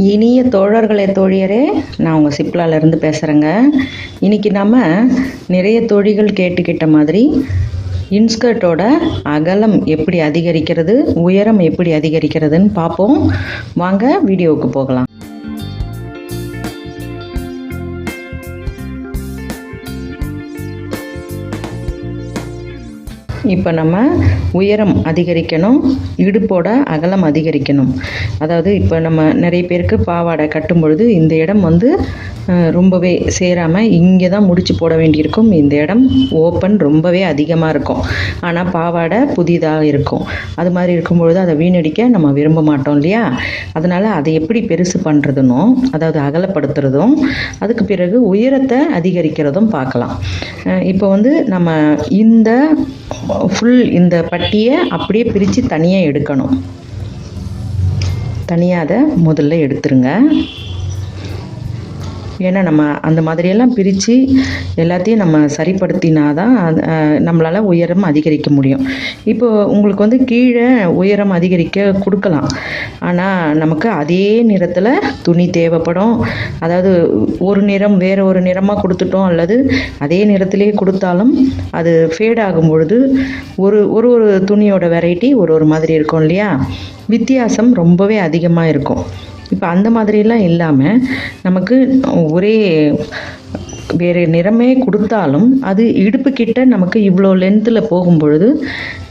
இனிய தோழர்களே தோழியரே நான் உங்கள் சிப்லாலேருந்து பேசுகிறேங்க இன்றைக்கி நம்ம நிறைய தோழிகள் கேட்டுக்கிட்ட மாதிரி இன்ஸ்கர்ட்டோட அகலம் எப்படி அதிகரிக்கிறது உயரம் எப்படி அதிகரிக்கிறதுன்னு பார்ப்போம். வாங்க வீடியோவுக்கு போகலாம். இப்போ நம்ம உயரம் அதிகரிக்கணும் இடுப்போட அகலம் அதிகரிக்கணும். அதாவது இப்போ நம்ம நிறைய பேருக்கு பாவாடை கட்டும் பொழுது இந்த இடம் வந்து ரொம்பவே சேராமல் இங்கே தான் முடிச்சு போட வேண்டியிருக்கும். இந்த இடம் ஓப்பன் ரொம்பவே அதிகமாக இருக்கும். ஆனால் பாவாடை புதிதாக இருக்கும். அது மாதிரி இருக்கும் பொழுது அதை வீணடிக்க நம்ம விரும்ப மாட்டோம் இல்லையா? அதனால் அதை எப்படி பெருசு பண்ணுறதுனும் அதாவது அகலப்படுத்துறதும் அதுக்கு பிறகு உயரத்தை அதிகரிக்கிறதும் பார்க்கலாம். இப்போ வந்து நம்ம இந்த ஃபுல் இந்த பட்டியை அப்படியே பிரித்து தனியாக எடுக்கணும். தனியாக அதை முதல்ல எடுத்துருங்க. ஏன்னா நம்ம அந்த மாதிரியெல்லாம் பிரித்து எல்லாத்தையும் நம்ம சரிப்படுத்தினா தான் நம்மளால் உயரம் அதிகரிக்க முடியும். இப்போ உங்களுக்கு வந்து கீழே உயரம் அதிகரிக்க கொடுக்கலாம். ஆனால் நமக்கு அதே நிறத்தில் துணி தேவைப்படும். அதாவது ஒரு நிறம் வேறு ஒரு நிறமாக கொடுத்துட்டோம் அல்லது அதே நிறத்திலே கொடுத்தாலும் அது ஃபேட் ஆகும் பொழுது ஒரு ஒரு ஒரு துணியோட வெரைட்டி ஒரு ஒரு மாதிரி இருக்கும் இல்லையா? வித்தியாசம் ரொம்பவே அதிகமாக இருக்கும். இப்போ அந்த மாதிரிலாம் இல்லாமல் நமக்கு ஒரே வேறு நிறமே கொடுத்தாலும் அது இடுப்பு கிட்ட நமக்கு இவ்வளோ லென்த்தில் போகும் பொழுது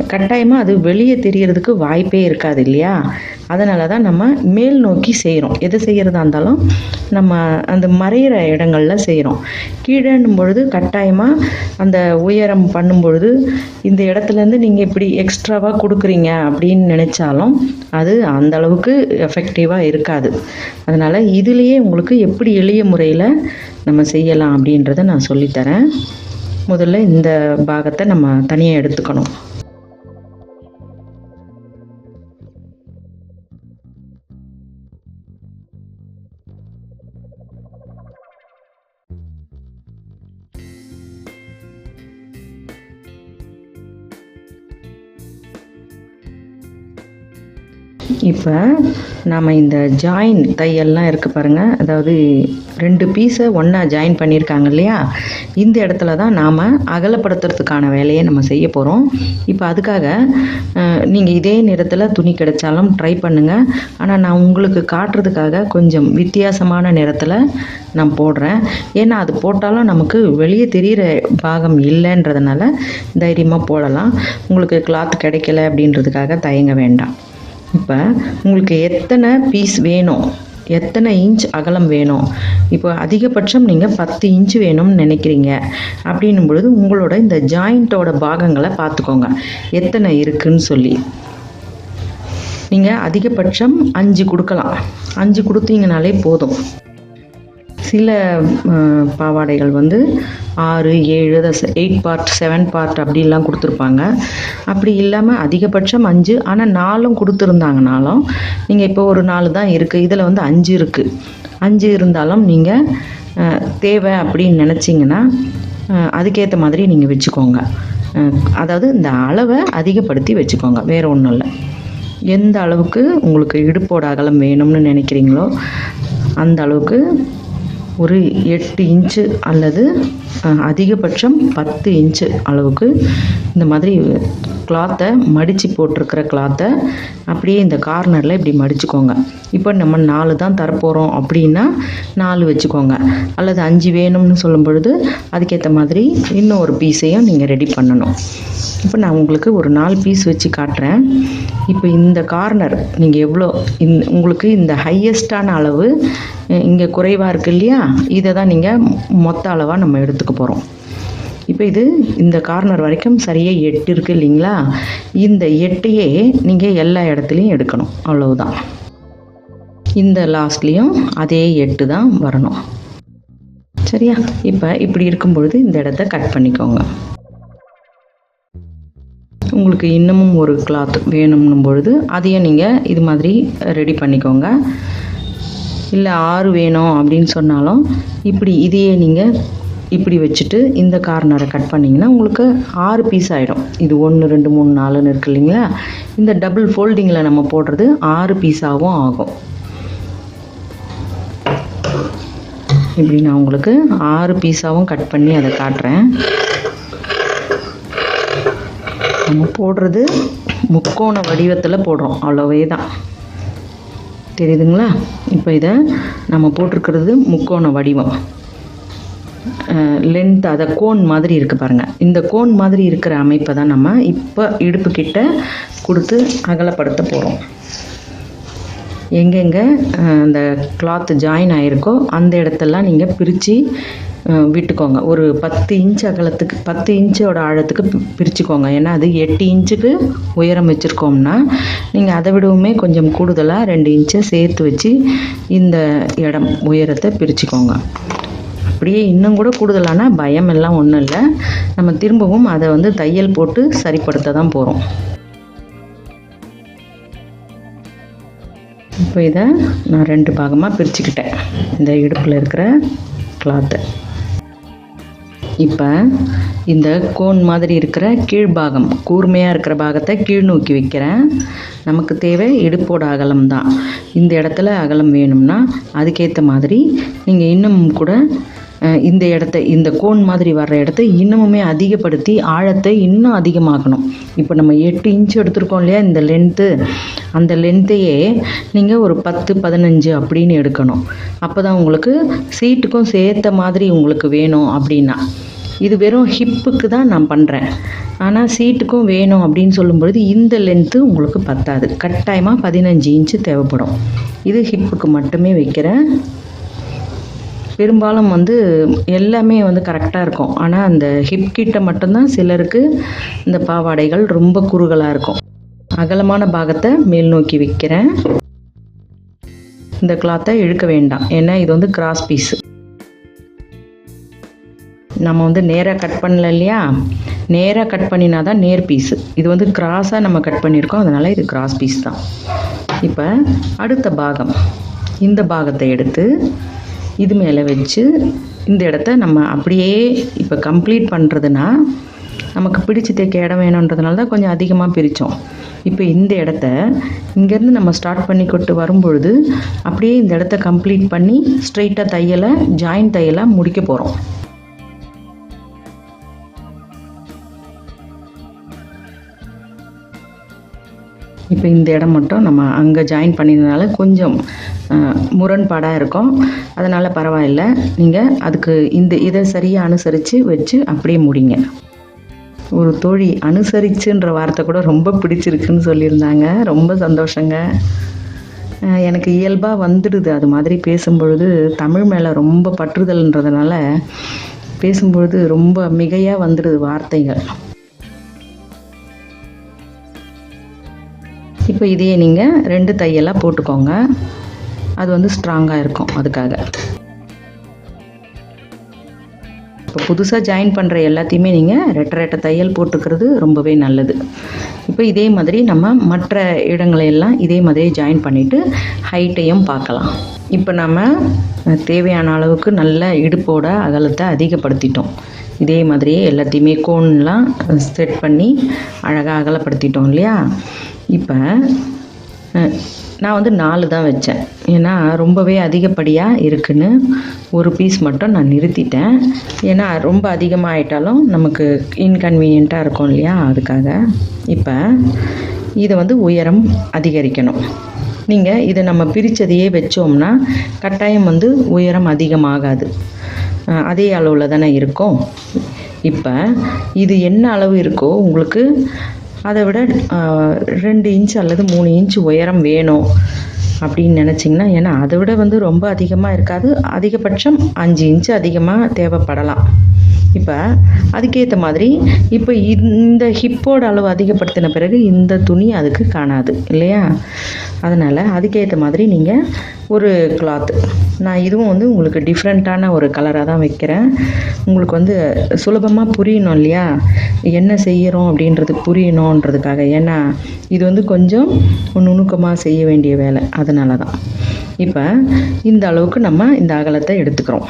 கட்டாயமாக அது வெளியே தெரியறதுக்கு வாய்ப்பே இருக்காது இல்லையா? அதனால தான் நம்ம மேல் நோக்கி செய்கிறோம் எது செய்கிறதா இருந்தாலும் நம்ம அந்த மறையிற இடங்களில் செய்கிறோம் கீழேன்னும் பொழுது கட்டாயமாக அந்த உயரம் பண்ணும் பொழுது இந்த இடத்துலேருந்து நீங்கள் இப்படி எக்ஸ்ட்ராவாக கொடுக்குறீங்க அப்படின்னு நினச்சாலும் அது அந்த அளவுக்கு எஃபெக்டிவாக இருக்காது. அதனால் இதுலேயே உங்களுக்கு எப்படி எளிய முறையில் நம்ம செய்யலாம் அப்படின்றத நான் சொல்லித்தரேன். முதல்ல இந்த பாகத்தை நம்ம தனியாக எடுத்துக்கணும். இப்போ நாம் இந்த ஜாயின் தையல்லாம் இருக்குது பாருங்கள் அதாவது ரெண்டு பீஸை ஒன்றா ஜாயின் பண்ணியிருக்காங்க இல்லையா? இந்த இடத்துல தான் நாம் அகலப்படுத்துறதுக்கான வேலையை நம்ம செய்ய போகிறோம் இப்போ அதுக்காக நீங்கள் இதே நிறத்தில் துணி கிடைச்சாலும் ட்ரை பண்ணுங்கள் ஆனால் நான் உங்களுக்கு காட்டுறதுக்காக கொஞ்சம் வித்தியாசமான நிறத்தில் நான் போடுறேன். ஏன்னா அது போட்டாலும் நமக்கு வெளியே தெரிகிற பாகம் இல்லைன்றதுனால தைரியமாக போடலாம். உங்களுக்கு கிளாத் கிடைக்கல அப்படின்றதுக்காக தயங்க வேண்டாம். இப்போ உங்களுக்கு எத்தனை பீஸ் வேணும்? எத்தனை இன்ச் அகலம் வேணும்? இப்போ அதிகபட்சம் நீங்கள் பத்து இன்ச் வேணும்னு நினைக்கிறீங்க. அப்படின்னும் பொழுது உங்களோட இந்த ஜாயிண்ட்டோட பாகங்களை பார்த்துக்கோங்க. எத்தனை இருக்குன்னு சொல்லி. நீங்கள் அதிகபட்சம் அஞ்சு கொடுக்கலாம். அஞ்சு கொடுத்தீங்கனாலே போதும். சில பாவாடைகள் வந்து ஆறு ஏழு எயிட் பார்ட் செவன் பார்ட் அப்படிலாம் கொடுத்துருப்பாங்க. அப்படி இல்லாமல் அதிகபட்சம் அஞ்சு ஆனால் நாலும் கொடுத்துருந்தாங்கனாலும் நீங்கள் இப்போ ஒரு நாலு தான் இருக்குது இதில் வந்து அஞ்சு இருக்குது அஞ்சு இருந்தாலும் நீங்கள் தேவை அப்படின்னு நினச்சிங்கன்னா அதுக்கேற்ற மாதிரி நீங்கள் வச்சுக்கோங்க. அதாவது இந்த அளவை அதிகப்படுத்தி வச்சுக்கோங்க. வேறு ஒன்றும் இல்லை. எந்த அளவுக்கு உங்களுக்கு இடுப்போட அகலம் வேணும்னு நினைக்கிறீங்களோ அந்த அளவுக்கு ஒரு எட்டு இன்ச்சு அல்லது அதிகபட்சம் பத்து இன்ச்சு அளவுக்கு இந்த மாதிரி கிளாத்தை மடித்து போட்டிருக்கிற கிளாத்தை அப்படியே இந்த கார்னரில் இப்படி மடிச்சுக்கோங்க. இப்போ நம்ம நாலு தான் தரப்போகிறோம் அப்படின்னா நாலு வச்சுக்கோங்க. அல்லது அஞ்சு வேணும்னு சொல்லும் பொழுது அதுக்கேற்ற மாதிரி இன்னும் ஒரு பீஸையும் நீங்கள் ரெடி பண்ணணும். இப்போ நான் உங்களுக்கு ஒரு நாலு பீஸ் வச்சு காட்டுறேன். இப்போ இந்த கார்னர் நீங்கள் எவ்வளோ இந்த உங்களுக்கு இந்த ஹையஸ்டான அளவு இங்கே குறைவாக இருக்கு இல்லையா? இதை தான் நீங்கள் மொத்த அளவாக நம்ம எடுத்துக்க போகிறோம் இப்போ இது இந்த கார்னர் வரைக்கும் சரியாக எட்டு இருக்குது இல்லைங்களா? இந்த எட்டையே நீங்கள் எல்லா இடத்துலையும் எடுக்கணும். அவ்வளவுதான். இந்த லாஸ்ட்லேயும் அதே எட்டு தான் வரணும். சரியா? இப்போ இப்படி இருக்கும் பொழுது இந்த இடத்த கட் பண்ணிக்கோங்க. உங்களுக்கு இன்னமும் ஒரு கிளாத் வேணும்னும் பொழுது அதையும் நீங்கள் இது மாதிரி ரெடி பண்ணிக்கோங்க. இல்லை ஆறு வேணும் அப்படின்னு சொன்னாலும் இப்படி இதையே நீங்கள் இப்படி வச்சுட்டு இந்த கார்னரை கட் பண்ணிங்கன்னா உங்களுக்கு ஆறு பீஸ் ஆகிடும் இது ஒன்று ரெண்டு மூணு நாலுன்னு இருக்கு இல்லைங்களா? இந்த டபுள் ஃபோல்டிங்கில் நம்ம போடுறது ஆறு பீஸாகவும் ஆகும். இப்படி நான் உங்களுக்கு ஆறு பீஸாகவும் கட் பண்ணி அதை காட்டுறேன். நம்ம போடுறது முக்கோண வடிவத்தில் போடுறோம். அவ்வளோவே தான். தெரியுதுங்களா? இப்போ இதை நம்ம போட்டிருக்கிறது முக்கோண வடிவம். லென்த் அதை கோன் மாதிரி இருக்குது பாருங்கள் இந்த கோன் மாதிரி இருக்கிற அமைப்பை தான் நம்ம இப்போ இடுப்பு கிட்ட கொடுத்து அகலப்படுத்த போகிறோம் எங்கெங்கே அந்த கிளாத் ஜாயின் ஆகிருக்கோ அந்த இடத்தெல்லாம் நீங்கள் பிரித்து விட்டுக்கோங்க. ஒரு பத்து இன்ச் அகலத்துக்கு பத்து இன்ச்சோட ஆழத்துக்கு பிரிச்சுக்கோங்க. ஏன்னா அது எட்டு இன்ச்சுக்கு உயரம் வச்சுருக்கோம்னா நீங்கள் அதை விடவுமே கொஞ்சம் கூடுதலாக ரெண்டு இன்ச்சை சேர்த்து வச்சு இந்த இடம் உயரத்தை பிரிச்சுக்கோங்க. அப்படியே இன்னும் கூட கூடுதலான பயம் எல்லாம் ஒன்றும் இல்லை. நம்ம திரும்பவும் அதை வந்து தையல் போட்டு சரிப்படுத்த தான் போகிறோம் இப்போ இதை நான் ரெண்டு பாகமாக பிரிச்சுக்கிட்டேன். இந்த இடுப்பில் இருக்கிற கிளாத்தை இப்போ இந்த கோன் மாதிரி இருக்கிற கீழ்பாகம் கூர்மையாக இருக்கிற பாகத்தை கீழ் நோக்கி வைக்கிறேன். நமக்கு தேவை இடுப்போட அகலம் தான். இந்த இடத்துல அகலம் வேணும்னா அதுக்கேற்ற மாதிரி நீங்கள் இன்னும் கூட இந்த இடத்த இந்த கோன் மாதிரி வர்ற இடத்த இன்னமுமே அதிகப்படுத்தி ஆழத்தை இன்னும் அதிகமாக்கணும். இப்போ நம்ம எட்டு இன்ச் எடுத்திருக்கோம் இல்லையா? இந்த லென்த்து அந்த லென்த்தையே நீங்கள் ஒரு பத்து பதினஞ்சு அப்படின்னு எடுக்கணும். அப்போ தான் உங்களுக்கு சீட்டுக்கும் சேர்த்த மாதிரி உங்களுக்கு வேணும் அப்படின்னா. இது வெறும் ஹிப்புக்கு தான் நான் பண்ணுறேன் ஆனால் சீட்டுக்கும் வேணும் அப்படின்னு சொல்லும்பொழுது இந்த லென்த்து உங்களுக்கு பத்தாது. கட்டாயமாக பதினஞ்சு இன்ச்சு தேவைப்படும். இது ஹிப்புக்கு மட்டுமே வைக்கிறேன். பெரும்பாலும் வந்து எல்லாமே வந்து கரெக்டாக இருக்கும். ஆனால் அந்த ஹிப் கிட்ட மட்டும்தான் சிலருக்கு இந்த பாவாடைகள் ரொம்ப குறுகலாக இருக்கும். அகலமான பாகத்தை மேல் நோக்கி வைக்கிறேன். இந்த கிளாத்தை இழுக்க வேண்டாம். ஏன்னா இது வந்து கிராஸ் பீஸு நம்ம வந்து நேராக கட் பண்ணல இல்லையா? நேராக கட் பண்ணினா தான் நேர் பீஸு இது வந்து கிராஸாக நம்ம கட் பண்ணியிருக்கோம். அதனால் இது கிராஸ் பீஸ் தான். இப்போ அடுத்த பாகம். இந்த பாகத்தை எடுத்து இது மேலே வச்சு இந்த இடத்த நம்ம அப்படியே இப்போ கம்ப்ளீட் பண்ணுறதுனா நமக்கு பிடிச்சி தைக்க இடம் வேணுன்றதுனால தான் கொஞ்சம் அதிகமாக பிரித்தோம் இப்போ இந்த இடத்த இங்கேருந்து நம்ம ஸ்டார்ட் பண்ணி கொண்டு வரும்பொழுது அப்படியே இந்த இடத்த கம்ப்ளீட் பண்ணி ஸ்ட்ரெயிட்டாக தையலை ஜாயின் தையலை முடிக்க போகிறோம் இப்போ இந்த இடம் மட்டும் நம்ம அங்கே ஜாயின் பண்ணியிருந்தனால கொஞ்சம் முரண்பாடாக இருக்கும். அதனால் பரவாயில்ல. நீங்கள் அதுக்கு இந்த இதை சரியாக அனுசரித்து வச்சு அப்படியே முடிங்க. ஒரு தோழி அனுசரிச்சுன்ற வார்த்தை கூட ரொம்ப பிடிச்சிருக்குன்னு சொல்லியிருந்தாங்க. ரொம்ப சந்தோஷங்க. எனக்கு இயல்பாக வந்துடுது. அது மாதிரி பேசும்பொழுது தமிழ் மேலே ரொம்ப பற்றுதல்ன்றதுனால பேசும்பொழுது ரொம்ப மிகையாக வந்துடுது வார்த்தைகள். இப்போ இதையே நீங்கள் ரெண்டு தையலாக போட்டுக்கோங்க. அது வந்து ஸ்ட்ராங்காக இருக்கும் அதுக்காக. இப்போ புதுசாக ஜாயின் பண்ணுற எல்லாத்தையுமே நீங்கள் ரெட்டை ரெட்டை தையல் போட்டுக்கிறது ரொம்பவே நல்லது. இப்போ இதே மாதிரி நம்ம மற்ற இடங்களை எல்லாம் இதே மாதிரி ஜாயின் பண்ணிவிட்டு ஹைட்டையும் பார்க்கலாம். இப்போ நம்ம தேவையான அளவுக்கு நல்ல இடுப்போட அகலத்தை அதிகப்படுத்திட்டோம். இதே மாதிரியே எல்லாத்தையுமே கோன்லாம் செட் பண்ணி அழகாக அகலப்படுத்திட்டோம் இல்லையா? இப்போ நான் வந்து நாலு தான் வச்சேன். ஏன்னா ரொம்பவே அதிகப்படியாக இருக்குன்னு ஒரு பீஸ் மட்டும் நான் நிறுத்திட்டேன். ஏன்னா ரொம்ப அதிகமாக ஆயிட்டாலும் நமக்கு இன்கன்வீனியண்ட்டாக இருக்கும் இல்லையா? அதுக்காக. இப்போ இதை வந்து உயரம் அதிகரிக்கணும். நீங்கள் இதை நம்ம பிரித்ததையே வச்சோம்னா கட்டாயம் வந்து உயரம் அதிகமாகாது. அதே அளவில் தானே இருக்கும். இப்போ இது என்ன அளவு இருக்கோ உங்களுக்கு அதை விட ரெண்டு இன்ச் அல்லது மூணு இன்ச் உயரம் வேணும் அப்படின்னு நினச்சிங்கன்னா ஏன்னா அதை விட வந்து ரொம்ப அதிகமாக இருக்காது. அதிகபட்சம் அஞ்சு இன்ச் அதிகமாக தேவைப்படலாம். இப்போ அதுக்கேற்ற மாதிரி இப்போ இந்த ஹிப்போட அளவு அதிகப்படுத்தின பிறகு இந்த துணி அதுக்கு காணாது இல்லையா? அதனால் அதுக்கேற்ற மாதிரி நீங்கள் ஒரு கிளாத்து நான் இதுவும் வந்து உங்களுக்கு டிஃப்ரெண்ட்டான ஒரு கலராக தான் வைக்கிறேன். உங்களுக்கு வந்து சுலபமாக புரியணும் இல்லையா? என்ன செய்கிறோம் அப்படின்றது புரியணுன்றதுக்காக. ஏன்னா இது வந்து கொஞ்சம் நுணுக்கமாக செய்ய வேண்டிய வேலை. அதனால தான் இப்போ இந்த அளவுக்கு நம்ம இந்த அகலத்தை எடுத்துக்கிறோம்.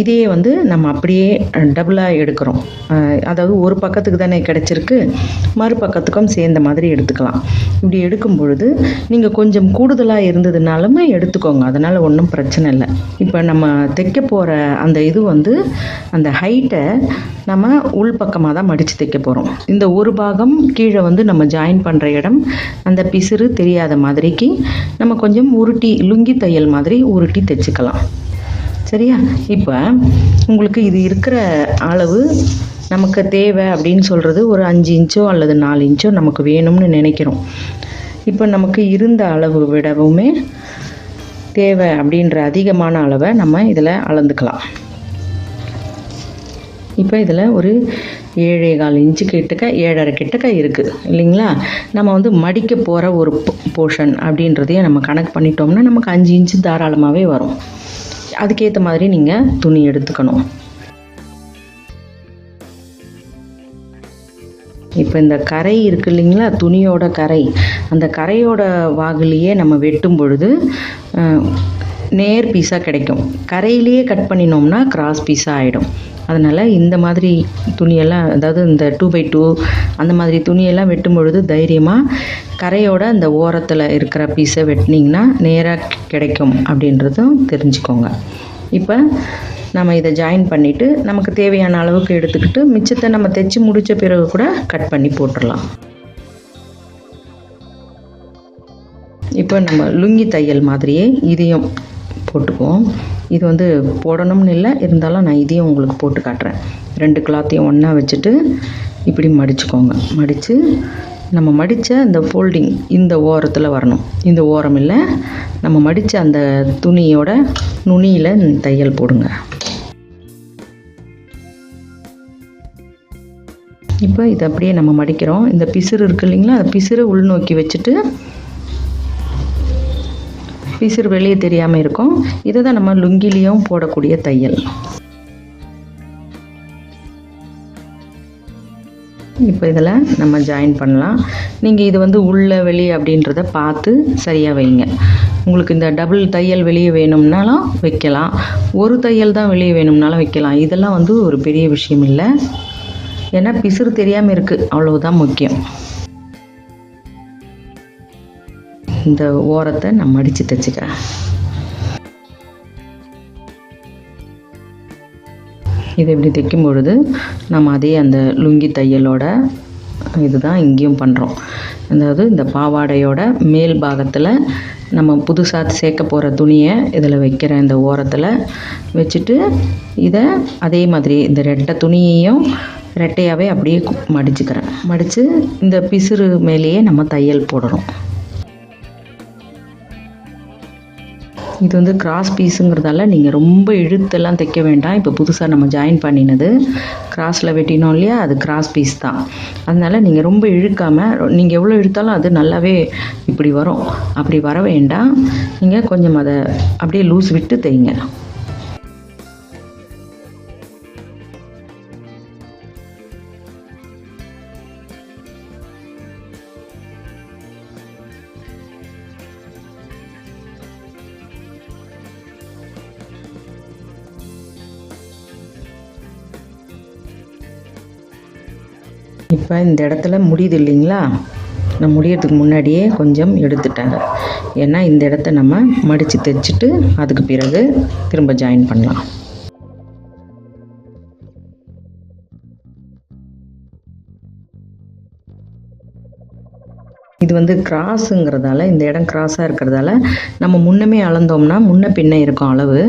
இதையே வந்து நம்ம அப்படியே டபுளாக எடுக்கிறோம். அதாவது ஒரு பக்கத்துக்கு தானே கிடச்சிருக்கு. மறுபக்கத்துக்கும் சேர்ந்த மாதிரி எடுத்துக்கலாம். இப்படி எடுக்கும் பொழுது நீங்கள் கொஞ்சம் கூடுதலாக இருந்ததுனாலுமே எடுத்துக்கோங்க. அதனால் ஒன்றும் பிரச்சனை இல்லை. இப்போ நம்ம தைக்க போகிற அந்த இது வந்து அந்த ஹைட்டை நம்ம உள்பக்கமாக தான் மடித்து தைக்க போகிறோம் இந்த ஒரு பாகம் கீழே வந்து நம்ம ஜாயின் பண்ணுற இடம் அந்த பிசிறு தெரியாத மாதிரிக்கு நம்ம கொஞ்சம் உருட்டி லுங்கி தையல் மாதிரி உருட்டி தைச்சிக்கலாம். சரியா? இப்போ உங்களுக்கு இது இருக்கிற அளவு நமக்கு தேவை அப்படின்னு சொல்கிறது ஒரு அஞ்சு இன்ச்சோ அல்லது நாலு இன்ச்சோ நமக்கு வேணும்னு நினைக்கிறோம். இப்போ நமக்கு இருந்த அளவு விடவுமே தேவை அப்படின்ற அதிகமான அளவை நம்ம இதில் அளந்துக்கலாம். இப்போ இதில் ஒரு ஏழே கால் இன்ச்சு கிட்டக்க ஏழரை கிட்டக்க இருக்குது இல்லைங்களா? நம்ம வந்து மடிக்க போகிற ஒரு போர்ஷன் அப்படின்றதையும் நம்ம கணக்கு பண்ணிட்டோம்னா நமக்கு அஞ்சு இன்ச்சு தாராளமாகவே வரும். அதுக்கேற்ற மாதிரி நீங்கள் துணி எடுத்துக்கணும். இப்போ இந்த கரை இருக்கு இல்லைங்களா? துணியோட கரை. அந்த கரையோட வாகுலேயே நம்ம வெட்டும் பொழுது நேர் பீஸாக கிடைக்கும். கரையிலேயே கட் பண்ணினோம்னா கிராஸ் பீஸாக ஆகிடும் அதனால் இந்த மாதிரி துணியெல்லாம் அதாவது இந்த டூ பை டூ அந்த மாதிரி துணியெல்லாம் வெட்டும் பொழுது தைரியமாக கரையோட அந்த ஓரத்தில் இருக்கிற பீஸை வெட்டினீங்கன்னா நேராக கிடைக்கும் அப்படின்றதும் தெரிஞ்சுக்கோங்க. இப்போ நம்ம இதை ஜாயின் பண்ணிவிட்டு நமக்கு தேவையான அளவுக்கு எடுத்துக்கிட்டு மிச்சத்தை நம்ம தைச்சி முடித்த பிறகு கூட கட் பண்ணி போட்டுடலாம். இப்போ நம்ம லுங்கி தையல் மாதிரியே இதையும் போட்டுக்குவோம். இது வந்து போடணும்னு இல்லை இருந்தாலும் நான் இதையும் உங்களுக்கு போட்டு காட்டுறேன். ரெண்டு கிளாத்தையும் ஒன்றா வச்சுட்டு இப்படி மடிச்சுக்கோங்க. மடித்து நம்ம மடித்த அந்த ஃபோல்டிங் இந்த ஓரத்தில் வரணும். இந்த ஓரம் இல்லை நம்ம மடித்த அந்த துணியோட நுனியில் தையல் போடுங்க. இப்போ இதை அப்படியே நம்ம மடிக்கிறோம். இந்த பிசுறு இருக்கு இல்லைங்களா அந்த பிசுறு உள்நோக்கி வச்சுட்டு விசிறு வெளியே தெரியாமல் இருக்கும். இதை தான் நம்ம லுங்கிலையும் போடக்கூடிய தையல். இப்போ இதில் நம்ம ஜாயின் பண்ணலாம். நீங்கள் இது வந்து உள்ளே வெளியே அப்படின்றத பார்த்து சரியாக வைங்க. உங்களுக்கு இந்த டபுள் தையல் வெளியே வேணும்னாலும் வைக்கலாம். ஒரு தையல் தான் வெளியே வேணும்னாலும் வைக்கலாம். இதெல்லாம் வந்து ஒரு பெரிய விஷயம் இல்லை. ஏன்னா பிசுறு தெரியாமல் இருக்குது அவ்வளவுதான் முக்கியம். இந்த ஓரத்தை நான் மடித்து தைச்சிக்கிறேன். இது இப்படி தைக்கும் பொழுது நம்ம அதே அந்த லுங்கி தையலோட இதுதான் இங்கேயும் பண்ணுறோம் அதாவது இந்த பாவாடையோட மேல் பாகத்தில் நம்ம புதுசாக சேர்க்க போகிற துணியை இதில் வைக்கிற இந்த ஓரத்தில் வச்சுட்டு இதை அதே மாதிரி இந்த ரெட்டை துணியையும் ரெட்டையாகவே அப்படியே மடிச்சுக்கிறேன். மடித்து இந்த பிசுறு மேலேயே நம்ம தையல் போடணும். இது வந்து கிராஸ் பீஸுங்கிறதால நீங்கள் ரொம்ப இழுத்தெல்லாம் தைக்க வேண்டாம். இப்போ புதுசாக நம்ம ஜாயின் பண்ணினது கிராஸில் வெட்டினோம் இல்லையா? அது கிராஸ் பீஸ் தான். அதனால் நீங்கள் ரொம்ப இழுக்காமல் நீங்கள் எவ்வளோ இழுத்தாலும் அது நல்லாவே இப்படி வரும். அப்படி வர வேண்டாம். நீங்கள் கொஞ்சம் அதை அப்படியே லூஸ் விட்டு தைங்க. இப்போ இந்த இடத்துல முடியுது இல்லைங்களா? நான் முடியறதுக்கு முன்னாடியே கொஞ்சம் எடுத்துட்டாங்க ஏன்னா இந்த இடத்த நம்ம மடித்து தைச்சிட்டு அதுக்கு பிறகு திரும்ப ஜாயின் பண்ணலாம். இது வந்து கிராஸுங்கிறதால இந்த இடம் கிராஸாக இருக்கிறதால நம்ம முன்னமே அளந்தோம்னா முன்ன பின்ன இருக்கும் அளவு.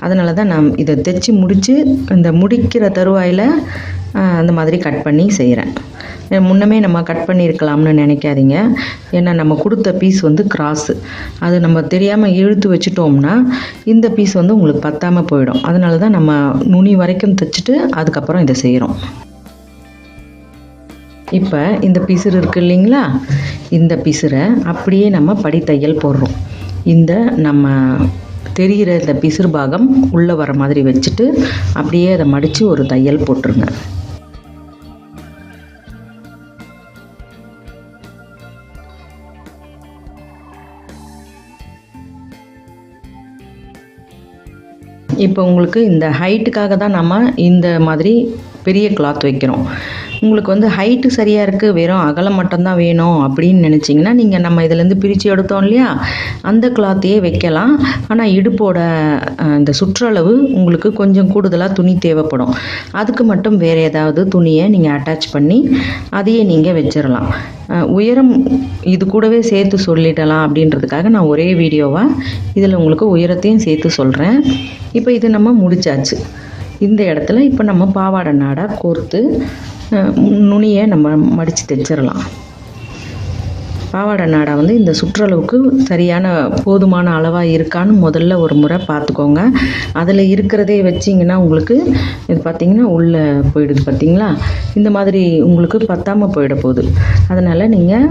அதனால தான் நான் இதை தைச்சி முடித்து இந்த முடிக்கிற தருவாயில் அந்த மாதிரி கட் பண்ணி செய்கிறேன் முன்னமே நம்ம கட் பண்ணியிருக்கலாம்னு நினைக்காதீங்க. ஏன்னா நம்ம கொடுத்த பீஸ் வந்து கிராஸு அது நம்ம தெரியாமல் இழுத்து வச்சுட்டோம்னா இந்த பீஸ் வந்து உங்களுக்கு பத்தாமல் போயிடும். அதனால தான் நம்ம நுனி வரைக்கும் தைச்சிட்டு அதுக்கப்புறம் இதை செய்கிறோம் இப்போ இந்த பிசுறு இருக்குது இல்லைங்களா? இந்த பிசுரை அப்படியே நம்ம படித்தையல் போடுறோம். இந்த நம்ம தெரிகிற இந்த பிசுறு பாகம் உள்ளே வர மாதிரி வச்சுட்டு அப்படியே அதை மடித்து ஒரு தையல் போட்டுருங்க. இப்போ உங்களுக்கு இந்த ஹைட்டுக்காக தான் நம்ம இந்த மாதிரி பெரிய கிளாத் வைக்கிறோம். உங்களுக்கு வந்து ஹைட்டு சரியாக இருக்குது வெறும் அகலம் மட்டும்தான் வேணும் அப்படின்னு நினச்சிங்கன்னா நீங்கள் நம்ம இதுலேருந்து பிரித்து எடுத்தோம் இல்லையா? அந்த கிளாத்தையே வைக்கலாம். ஆனால் இடுப்போட இந்த சுற்றளவு உங்களுக்கு கொஞ்சம் கூடுதலாக துணி தேவைப்படும். அதுக்கு மட்டும் வேறு ஏதாவது துணியை நீங்கள் அட்டாச் பண்ணி அதையே நீங்கள் வச்சிடலாம் உயரம் இது கூடவே சேர்த்து சொல்லிடலாம் அப்படின்றதுக்காக நான் ஒரே வீடியோவாக இதில் உங்களுக்கு உயரத்தையும் சேர்த்து சொல்கிறேன் இப்போ இப்போ இது நம்ம முடிச்சாச்சு. இந்த இடத்துல இப்போ நம்ம பாவாடை நாடாக கோர்த்து நுனியை நம்ம மடித்து தைச்சிடலாம் பாவாடை நாடா வந்து இந்த சுற்றளவுக்கு சரியான போதுமான அளவாக இருக்கான்னு முதல்ல ஒரு முறை பார்த்துக்கோங்க. அதில் இருக்கிறதே வச்சிங்கன்னா உங்களுக்கு இது பார்த்தீங்கன்னா உள்ளே போயிடுது பார்த்தீங்களா இந்த மாதிரி உங்களுக்கு பத்தாமல் போயிட போகுது. அதனால் நீங்கள்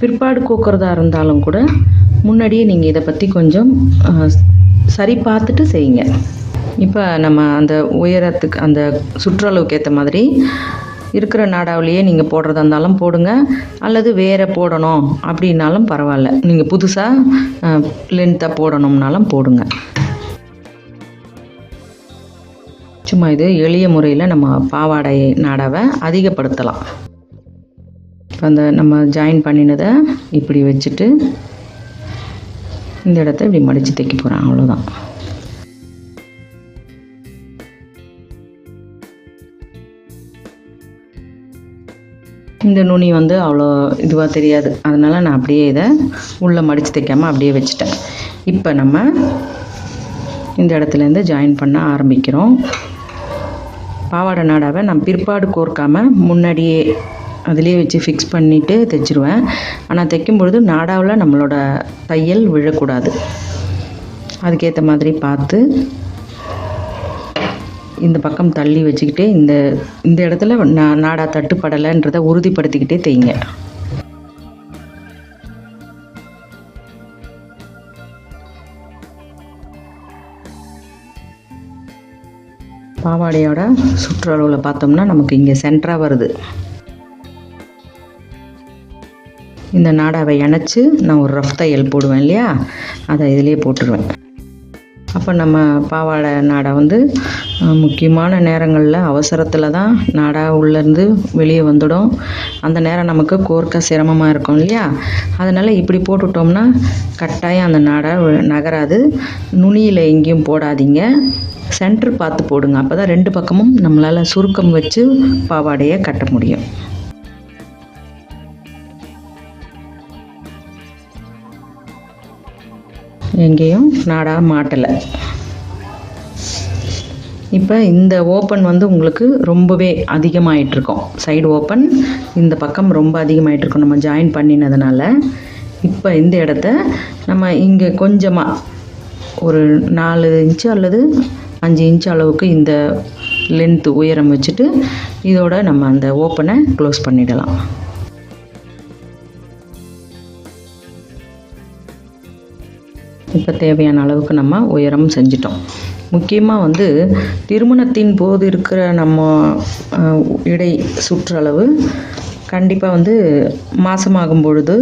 பிற்பாடு கோக்கிறதா இருந்தாலும் கூட முன்னாடியே நீங்கள் இதை பற்றி கொஞ்சம் சரி பார்த்துட்டு செய்யுங்க. இப்போ நம்ம அந்த உயரத்துக்கு அந்த சுற்றளவுக்கு ஏற்ற மாதிரி இருக்கிற நாடாவிலேயே நீங்கள் போடுறதா இருந்தாலும் போடுங்க. அல்லது வேறு போடணும் அப்படின்னாலும் பரவாயில்ல. நீங்கள் புதுசாக லென்த்தாக போடணும்னாலும் போடுங்க. சும்மா இது எளிய முறையில் நம்ம பாவாடை நாடாவை அதிகப்படுத்தலாம். இப்போ அந்த நம்ம ஜாயின் பண்ணினதை இப்படி வச்சுட்டு இந்த இடத்த இப்படி மடித்து தைக்க போகிறேன் அவ்வளோதான் இந்த நுனி வந்து அவ்வளோ இதுவாக தெரியாது. அதனால் நான் அப்படியே இதை உள்ளே மடித்து தைக்காமல் அப்படியே வச்சுட்டேன். இப்போ நம்ம இந்த இடத்துலேருந்து ஜாயின் பண்ண ஆரம்பிக்கிறோம். பாவாடை நாடாவை நான் பிற்பாடு கோர்க்காமல் முன்னாடியே அதிலே வச்சு ஃபிக்ஸ் பண்ணிவிட்டு தைச்சிருவேன். ஆனால் தைக்கும் பொழுது நாடாவில் நம்மளோட தையல் விழக்கூடாது. அதுக்கேற்ற மாதிரி பார்த்து இந்த பக்கம் தள்ளி வச்சுக்கிட்டே இந்த இந்த இடத்துல நா- நாடா தட்டுப்படலைன்றதை உறுதிப்படுத்திக்கிட்டே தைங்க. பாவாடையோட சுற்றளவில் பார்த்தோம்னா நமக்கு இங்கே சென்டராக வருது. இந்த நாடாவை இணைச்சி நான் ஒரு ரஃப் தையல் போடுவேன் இல்லையா? அதை இதிலே போட்டுருவேன். அப்போ நம்ம பாவாடை நாடா வந்து முக்கியமான நேரங்களில் அவசரத்தில் தான் நாடா உள்ளேருந்து வெளியே வந்துடும். அந்த நேரம் நமக்கு கோர்க்க சிரமமாக இருக்கும் இல்லையா? அதனால் இப்படி போட்டுட்டோம்னா கட்டாயம் அந்த நாடா நகராது. நுனியில் எங்கேயும் போடாதீங்க. சென்டர் பார்த்து போடுங்க. அப்போ தான் ரெண்டு பக்கமும் நம்மளால் சுருக்கம் வச்சு பாவாடையை கட்ட முடியும். எங்கேயும் நாடா மாட்டலை. இப்போ இந்த ஓப்பன் வந்து உங்களுக்கு ரொம்பவே அதிகமாகிட்டுருக்கும் சைடு ஓப்பன் இந்த பக்கம் ரொம்ப அதிகமாயிட்டுருக்கும். நம்ம ஜாயின் பண்ணினதுனால இப்போ இந்த இடத்த நம்ம இங்கே கொஞ்சமாக ஒரு நாலு இன்ச்சு அல்லது அஞ்சு இன்ச்சு அளவுக்கு இந்த லென்த்து உயரம் வச்சுட்டு இதோட நம்ம அந்த ஓப்பனை க்ளோஸ் பண்ணிடலாம். இப்போ தேவையான அளவுக்கு நம்ம உயரம் செஞ்சிட்டோம். முக்கியமாக வந்து திருமணத்தின் போது இருக்கிற நம்ம அஹ், இடை சுற்றளவு கண்டிப்பாக வந்து மாசமாகும் பொழுது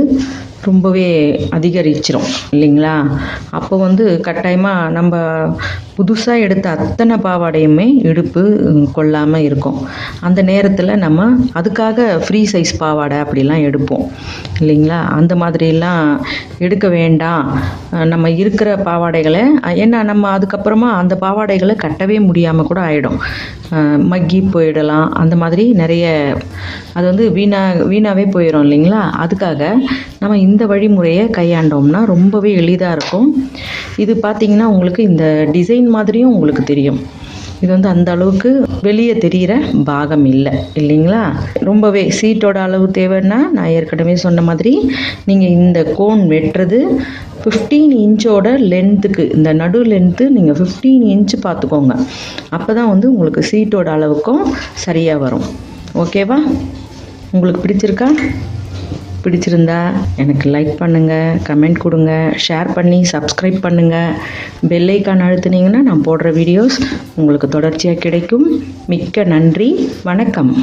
ரொம்பவே அதிகரிச்சிரும் இல்லைங்களா? அப்போ வந்து கட்டாயமாக நம்ம புதுசாக எடுத்த அத்தனை பாவாடையுமே இடுப்பு கொள்ளாமல் இருக்கும். அந்த நேரத்தில் நம்ம அதுக்காக ஃப்ரீ சைஸ் பாவாடை அப்படிலாம் எடுப்போம் இல்லைங்களா? அந்த மாதிரிலாம் எடுக்க வேண்டாம். நம்ம இருக்கிற பாவாடைகளை ஏன்னா நம்ம அதுக்கப்புறமா அந்த பாவாடைகளை கட்டவே முடியாமல் கூட ஆகிடும் மக்கி போயிடலாம் அந்த மாதிரி நிறைய அது வந்து வீணா வீணாகவே போயிடும் இல்லைங்களா? அதுக்காக நம்ம இந்த வழிமுறையை கையாண்டோம்னா ரொம்பவே எளிதாக இருக்கும். இது பார்த்தீங்கன்னா உங்களுக்கு இந்த டிசைன் மாதிரியும் உங்களுக்கு தெரியும். இது வந்து அந்த அளவுக்கு வெளியே தெரிகிற பாகம் இல்லை இல்லைங்களா? ரொம்பவே சீட்டோட அளவு தேவைன்னா நான் ஏற்கனவே சொன்ன மாதிரி நீங்கள் இந்த கோன் வெட்டுறது ஃபிஃப்டீன் இன்ச்சோட லென்த்துக்கு இந்த நடு லென்த்து நீங்கள் ஃபிஃப்டீன் இன்ச்சு பார்த்துக்கோங்க அப்போ தான் வந்து உங்களுக்கு சீட்டோட அளவுக்கும் சரியாக வரும். ஓகேவா உங்களுக்கு பிடிச்சிருக்கா? பிடிச்சிருந்தா எனக்கு லைக் பண்ணுங்கள் கமெண்ட் கொடுங்க ஷேர் பண்ணி சப்ஸ்கிரைப் பண்ணுங்கள் பெல்லைக்கான் அழுத்துனீங்கன்னா நான் போடுற வீடியோஸ் உங்களுக்கு தொடர்ச்சியாக கிடைக்கும். மிக்க நன்றி வணக்கம்.